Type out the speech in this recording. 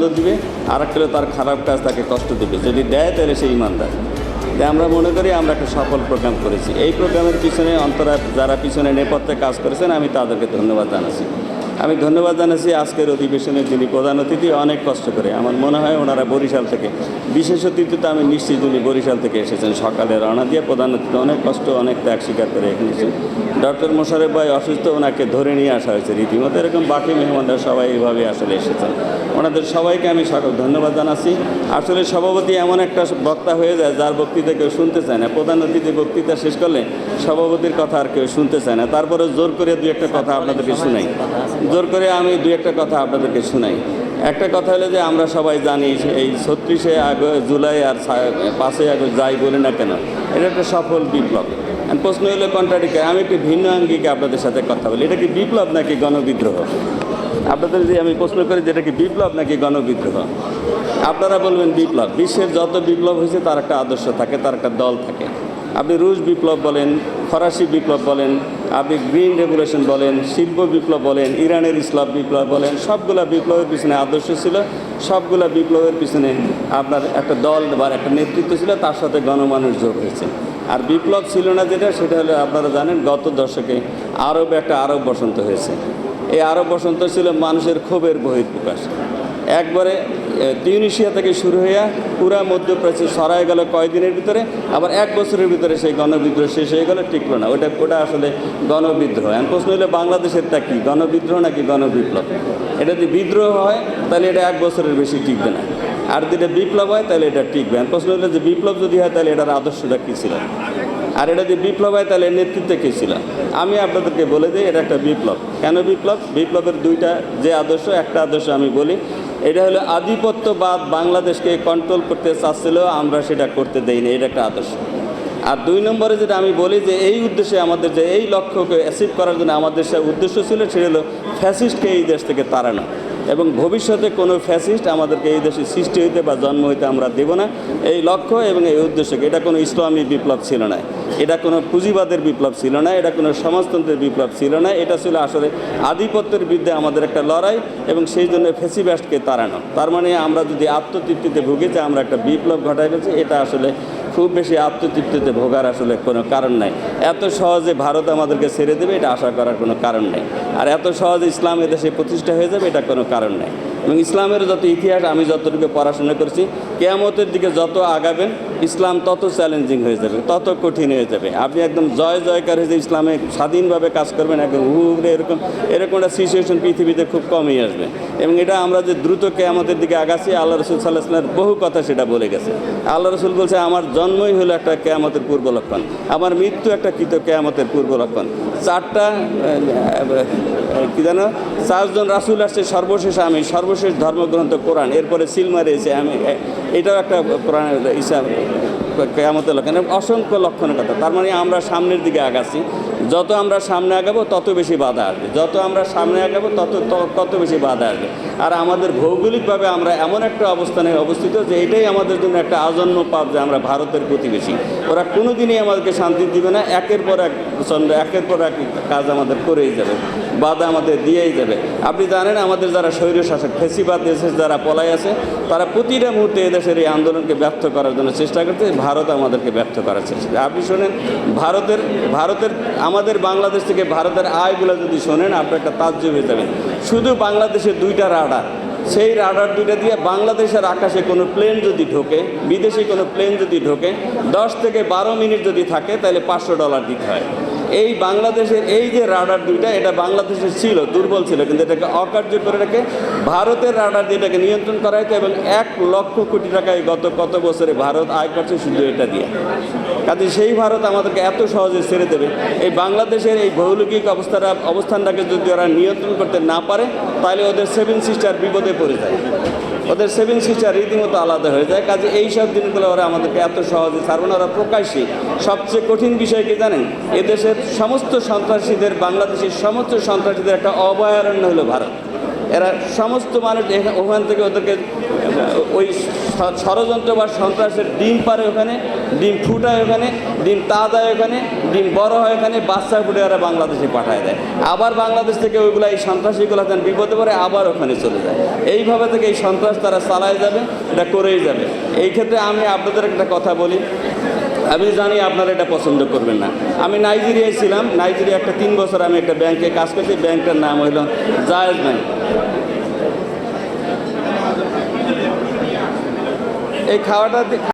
আনন্দ দিবে, আর একটা তার খারাপ কাজ তাকে কষ্ট দেবে। যদি দেয়, তাহলে সে ইমানদার। তাই আমরা মনে করি আমরা একটা সফল প্রোগ্রাম করেছি। এই প্রোগ্রামের পিছনে অন্তরা যারা পিছনে নেপথ্যে কাজ করেছেন, আমি তাদেরকে ধন্যবাদ জানাচ্ছি। আমি ধন্যবাদ জানাচ্ছি আজকের অধিবেশনের যিনি প্রধান অতিথি, অনেক কষ্ট করে। আমার মনে হয় ওনারা বরিশাল থেকে, বিশেষ অতিথিতে আমি নিশ্চিত উনি বরিশাল থেকে এসেছেন। সকালে রওনা দিয়ে প্রধান অতিথি, অনেক কষ্ট, অনেক ত্যাগ স্বীকার করে এখানে এসেছেন। ডক্টর মোশারেফ ভাই অসুস্থ, ওনাকে ধরে নিয়ে আসা হয়েছে রীতিমতো। এরকম বাকি মেহমানরা সবাই এইভাবে আসলে এসেছেন। ওনাদের সবাইকে আমি সকল ধন্যবাদ জানাচ্ছি। আসলে সভাপতি এমন একটা বক্তা হয়ে যায় যার বক্তৃতা কেউ শুনতে চায় না। প্রধান অতিথি বক্তৃতা শেষ করলে সভাপতির কথা আর কেউ শুনতে চায় না। তারপরে জোর করে দু একটা কথা আপনাদেরকে শুনাই। জোর করে আমি দু একটা কথা আপনাদেরকে শুনাই। একটা কথা হলো যে আমরা সবাই জানি এই ছত্রিশে আগস্ট, জুলাই আর পাঁচই আগস্ট যাই বলি না কেন, এটা একটা সফল বিপ্লব। প্রশ্ন হলো কন্ট্রাডিক্টর আমি একটি ভিন্ন আঙ্গিকে আপনাদের সাথে কথা বলি। এটা কি বিপ্লব নাকি গণবিদ্রোহ? আপনাদের যে আমি প্রশ্ন করি যেটা কি বিপ্লব নাকি গণবিদ্রোহ? আপনারা বলবেন বিপ্লব। বিশ্বের যত বিপ্লব হয়েছে, তার একটা আদর্শ থাকে, তার একটা দল থাকে। আপনি রুশ বিপ্লব বলেন, ফরাসি বিপ্লব বলেন, আপনি গ্রিন রেভুলেশন বলেন, শিল্প বিপ্লব বলেন, ইরানের ইসলাম বিপ্লব বলেন, সবগুলা বিপ্লবের পিছনে আদর্শ ছিল, সবগুলা বিপ্লবের পিছনে আপনার একটা দল বা একটা নেতৃত্ব ছিল, তার সাথে গণমানুষ যোগ হয়েছে। আর বিপ্লব ছিল না যেটা, সেটা হলো আপনারা জানেন, গত দশকে আরব একটা আরব বসন্ত হয়েছে। এই আরব বসন্ত ছিল মানুষের ক্ষোভের বহির্প্রকাশ একবারে তিউনিশিয়া থেকে শুরু হইয়া পুরা মধ্যপ্রাচ্যে সরাই গেল কয়েকদিনের ভিতরে, আবার এক বছরের ভিতরে সেই গণবিদ্রোহ শেষ হয়ে গেল টিকলো না। ওটা ওটা আসলে গণবিদ্রোহ। এখন প্রশ্ন হলো বাংলাদেশেরটা কি, গণবিদ্রোহ নাকি গণবিপ্লব? এটা যদি বিদ্রোহ হয়, তাহলে এটা এক বছরের বেশি টিকবে না। আর যদি বিপ্লব হয়, তাহলে এটা টিকবে এখন প্রশ্ন হলো যে বিপ্লব যদি হয়, তাহলে এটার আদর্শটা কী ছিল? আর এটা যদি বিপ্লব হয়, তাহলে নেতৃত্বে কে ছিল? আমি আপনাদেরকে বলে দিই, এটা একটা বিপ্লব। কেন বিপ্লব? বিপ্লবের দুইটা যে আদর্শ, একটা আদর্শ আমি বলি। এটা হলো আধিপত্যবাদ, বাংলাদেশকে কন্ট্রোল করতে চাচ্ছিল, আমরা সেটা করতে দেইনি, এটা একটা আদর্শ। আর দুই নম্বরে যেটা আমি বলি যে, এই উদ্দেশ্যে আমাদের যে, এই লক্ষ্যকে অ্যাচিভ করার জন্য আমাদের সে উদ্দেশ্য ছিল, সেটা হলো ফ্যাসিস্টকে এই দেশ থেকে তাড়ানো। এবং ভবিষ্যতে কোনো ফ্যাসিস্ট আমাদেরকে এই দেশে সৃষ্টি হইতে বা জন্ম হইতে আমরা দেব না। এই লক্ষ্য এবং এই উদ্দেশ্যকে, এটা কোনো ইসলামী বিপ্লব ছিল না। এটা কোনো পুঁজিবাদের বিপ্লব ছিল না। এটা কোনো সমাজতন্ত্রের বিপ্লব ছিল না। এটা ছিল আসলে আধিপত্যের বিরুদ্ধে আমাদের একটা লড়াই এবং সেই জন্য ফেসিব্যাস্টকে তাড়ানো। তার মানে আমরা যদি আত্মতৃপ্তিতে ভুগি যে আমরা একটা বিপ্লব ঘটাই ফেলছি এটা আসলে খুব বেশি আত্মতৃপ্তিতে ভোগার আসলে কোনো কারণ নাই। এত সহজে ভারত আমাদেরকে ছেড়ে দেবে, এটা আশা করার কোনো কারণ নেই। আর এত সহজে ইসলাম এদেশে প্রতিষ্ঠা হয়ে যাবে, এটা কোনো কারণ নেই। এবং ইসলামের যত ইতিহাস, আমি যতটুকু পড়াশোনা করছি, কেয়ামতের দিকে যত আগাবেন ইসলাম তত চ্যালেঞ্জিং হয়ে যাবে, তত কঠিন হয়ে যাবে। আপনি একদম জয় জয়কার হয়ে যে ইসলামে স্বাধীনভাবে কাজ করবেন, একদম উড়ে এরকম এরকম একটা সিচুয়েশন পৃথিবীতে খুব কমই আসবে। এবং এটা আমরা যে দ্রুত কেয়ামতের দিকে আগাচ্ছি, আল্লাহ রসুল সাল্লাহ সাল্লামের বহু কথা সেটা বলে গেছে। আল্লাহ রসুল বলছে, আমার জন্মই হলো একটা কেয়ামতের পূর্ব লক্ষণ, আমার মৃত্যু একটা কৃত কেয়ামতের পূর্ব লক্ষণ। চারটা কি জানো? চারজন রাসুল আসছে, সর্বশেষ আমি, সর্বশেষ ধর্মগ্রন্থ কোরআন, এরপরে সিলমারে এসে আমি এটাও একটা প্রাণের হিসাব কেয়ামতের লক্ষণ। অসংখ্য লক্ষণের কথা। তার মানে আমরা সামনের দিকে আগাচ্ছি। যত আমরা সামনে আগাবো, তত বেশি বাধা আসবে। যত আমরা সামনে আগাবো তত তত বেশি বাধা আসবে। আর আমাদের ভৌগোলিকভাবে আমরা এমন একটা অবস্থানে অবস্থিত যে এটাই আমাদের জন্য একটা আজন্ম পাপ যে আমরা ভারতের প্রতিবেশী। ওরা কোনো দিনই আমাদেরকে শান্তি দিবে না, একের পর এক চন্দ্র একের পর এক কাজ আমাদের করেই যাবে, বাধা আমাদের দিয়েই যাবে। আপনি জানেন আমাদের যারা স্বৈর শাসক ফেসিবাদ দেশে যারা পলাই আছে, তারা প্রতিটা মুহূর্তে এদেশের এই আন্দোলনকে ব্যর্থ করার জন্য চেষ্টা করছে, ভারত আমাদেরকে ব্যর্থ করার চেষ্টা। আপনি শোনেন, ভারতের ভারতের, আমাদের বাংলাদেশ থেকে ভারতের আয়গুলো যদি শোনেন আপনি একটা তাজ্য হয়ে যাবেন শুধু বাংলাদেশের দুইটা রাডার। সেই রাডার দুইটা দিয়ে বাংলাদেশের আকাশে কোনো প্লেন যদি ঢোকে, বিদেশি কোনো প্লেন যদি ঢোকে, দশ থেকে বারো মিনিট যদি থাকে, তাহলে পাঁচশো ডলার দিতে হয়। এই বাংলাদেশের এই যে রাডার দুইটা, এটা বাংলাদেশের ছিল, দুর্বল ছিল, কিন্তু এটাকে অকার্য করে রেখে ভারতের রাডার দিয়ে এটাকে নিয়ন্ত্রণ করা হয়েছে এবং এক লক্ষ কোটি টাকায় গত কত বছরে ভারত আয় করছে শুধু এটা দিয়ে। কাজে সেই ভারত আমাদেরকে এত সহজে ছেড়ে দেবে। এই বাংলাদেশের এই ভৌগোলিক অবস্থাটা অবস্থানটাকে যদি ওরা নিয়ন্ত্রণ করতে না পারে, তাহলে ওদের সেভেন সিস্টার বিপদে পড়ে যায়। ওদের সেভেন সিস্টার রীতিমতো আলাদা হয়ে যায়। কাজে এই সব জিনিসগুলো ওরা আমাদেরকে এত সহজে ছাড়বে না। ওরা প্রকাশ্যে সবচেয়ে কঠিন বিষয় কি জানেন? এদেশের সমস্ত সন্ত্রাসীদের, বাংলাদেশের সমস্ত সন্ত্রাসীদের একটা অভয়ারণ্য হলো ভারত। এরা সমস্ত মানুষ ওখান থেকে ওদেরকে ওই ষড়যন্ত্র বা সন্ত্রাসের ডিম পারে ওখানে, ডিম ফুটায় ওখানে, ডিম তা দেয় ওখানে, ডিম বড় হয় ওখানে বাচ্চা ফুটে ওরা বাংলাদেশে পাঠায় দেয়। আবার বাংলাদেশ থেকে ওইগুলো এই সন্ত্রাসীগুলো যখন বিপদে পড়ে, আবার ওখানে চলে যায়। এইভাবে থেকে এই সন্ত্রাস তারা চালায় যাবে, এটা করেই যাবে। এই ক্ষেত্রে আমি আপনাদের একটা কথা বলি। আমি জানি আপনারা এটা পছন্দ করবেন না। আমি নাইজেরিয়ায় ছিলাম, নাইজেরিয়া একটা তিন বছর আমি একটা ব্যাংকে কাজ করছি, ব্যাংকটার নাম হইল জায়েজ ব্যাংক। এই খাওয়াটা